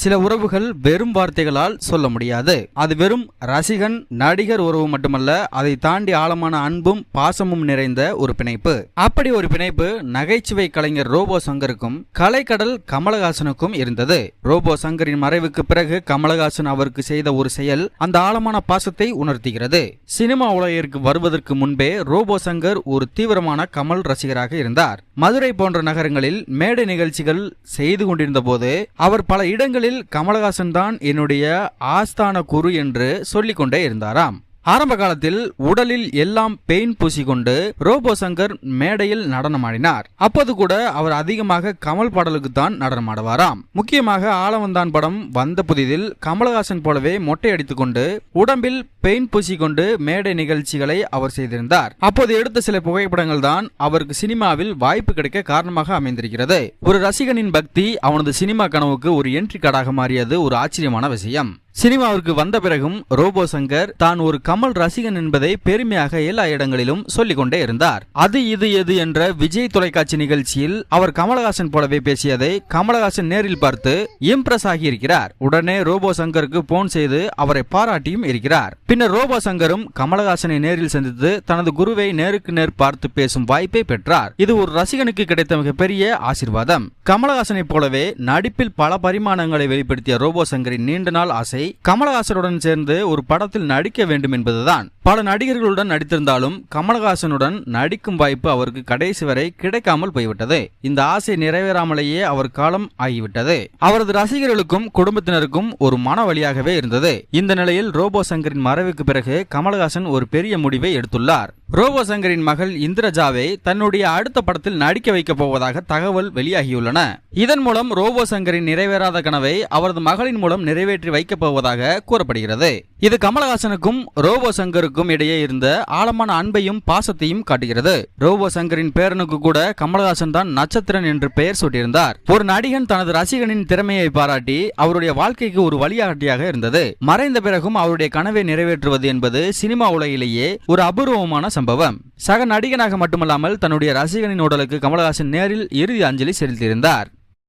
சில உறவுகள் வெறும் வார்த்தைகளால் சொல்ல முடியாது. அது வெறும் ரசிகன் நடிகர் உறவு மட்டுமல்ல அதை தாண்டி ஆழமான அன்பும் பாசமும் நிறைந்த ஒரு பிணைப்பு. அப்படி ஒரு பிணைப்பு நகைச்சுவை கலைஞர் ரோபோ சங்கருக்கும் கலைக்கடல் கமலஹாசனுக்கும் இருந்தது. ரோபோ சங்கரின் மறைவுக்கு பிறகு கமலஹாசன் அவருக்கு செய்த ஒரு செயல் அந்த ஆழமான பாசத்தை உணர்த்துகிறது. சினிமா உலகிற்கு வருவதற்கு முன்பே ரோபோ சங்கர் ஒரு தீவிரமான கமல் ரசிகராக இருந்தார். மதுரை போன்ற நகரங்களில் மேடை நிகழ்ச்சிகள் செய்து கொண்டிருந்த போது அவர் பல இடங்களில் கமலஹாசன் தான் என்னுடைய ஆஸ்தான குரு என்று சொல்லிக்கொண்டே இருந்தாராம். ஆரம்ப காலத்தில் உடலில் எல்லாம் பெயின் பூசிக்கொண்டு ரோபோ சங்கர் மேடையில் நடனமாடினார். அப்போது கூட அவர் அதிகமாக கமல் பாடலுக்கு தான் நடனமாடுவாராம். முக்கியமாக ஆளவந்தான் படம் வந்த புதிதில் கமலஹாசன் போலவே மொட்டை உடம்பில் பெயின் பூசிக்கொண்டு மேடை நிகழ்ச்சிகளை அவர் செய்திருந்தார். அப்போது எடுத்த சில புகைப்படங்கள் தான் அவருக்கு சினிமாவில் வாய்ப்பு கிடைக்க காரணமாக அமைந்திருக்கிறது. ஒரு ரசிகனின் பக்தி அவனது சினிமா கனவுக்கு ஒரு என்ட்ரி கார்டாக மாறியது ஒரு ஆச்சரியமான விஷயம். சினிமாவிற்கு வந்த பிறகும் ரோபோ சங்கர் தான் ஒரு கமல் ரசிகன் என்பதை பெருமையாக எல்லா இடங்களிலும் சொல்லிக்கொண்டே இருந்தார். அது இது எது என்ற விஜய் தொலைக்காட்சி நிகழ்ச்சியில் அவர் கமலஹாசன் போலவே பேசியதை கமலஹாசன் நேரில் பார்த்து இம்ப்ரெஸ் ஆகியிருக்கிறார். உடனே ரோபோ சங்கருக்கு போன் செய்து அவரை பாராட்டியும் இருக்கிறார். பின்னர் ரோபோ சங்கரும் கமலஹாசனை நேரில் சந்தித்து தனது குருவை நேருக்கு நேர் பார்த்து பேசும் வாய்ப்பை பெற்றார். இது ஒரு ரசிகனுக்கு கிடைத்த மிகப்பெரிய ஆசிர்வாதம். கமலஹாசனை போலவே நடிப்பில் பல பரிமாணங்களை வெளிப்படுத்திய ரோபோ சங்கரின் நீண்ட நாள் ஆசை கமலஹாசனுடன் சேர்ந்து ஒரு படத்தில் நடிக்க வேண்டும் என்பதுதான். பல நடிகர்களுடன் நடித்திருந்தாலும் கமலஹாசனுடன் நடிக்கும் வாய்ப்பு அவருக்கு கடைசி வரை கிடைக்காமல் போய்விட்டது. இந்த ஆசை நிறைவேறாமலேயே அவர் காலம் ஆகிவிட்டது. அவரது ரசிகர்களுக்கும் குடும்பத்தினருக்கும் ஒரு மன வழியாகவே இருந்தது. இந்த நிலையில் ரோபோ சங்கரின் மறைவுக்கு பிறகு கமலஹாசன் ஒரு பெரிய முடிவை எடுத்துள்ளார். ரோபோ சங்கரின் மகள் இந்திரஜாவை தன்னுடைய அடுத்த படத்தில் நடிக்க வைக்கப் போவதாக தகவல் வெளியாகியுள்ளன. இதன் மூலம் ரோபோ சங்கரின் நிறைவேறாத கனவை அவரது மகளின் மூலம் நிறைவேற்றி வைக்கப் போவதாக கூறப்படுகிறது. இது கமலஹாசனுக்கும் ரோபோ சங்கருக்கும் இடையே இருந்த ஆழமான அன்பையும் பாசத்தையும் காட்டுகிறது. ரோபோ சங்கரின் பேரனுக்கு கூட கமலஹாசன் தான் நட்சத்திரன் என்று பெயர் சூட்டியிருந்தார். ஒரு நடிகன் தனது ரசிகனின் திறமையை பாராட்டி அவருடைய வாழ்க்கைக்கு ஒரு வழிகாட்டியாக இருந்தது. மறைந்த பிறகும் அவருடைய கனவை நிறைவேற்றுவது என்பது சினிமா உலகிலேயே ஒரு அபூர்வமான சம்பவம். சக நடிகனாக மட்டுமல்லாமல் தன்னுடைய ரசிகனின் உடலுக்கு கமலஹாசன் நேரில் இறுதி அஞ்சலி செலுத்தியிருந்தார்.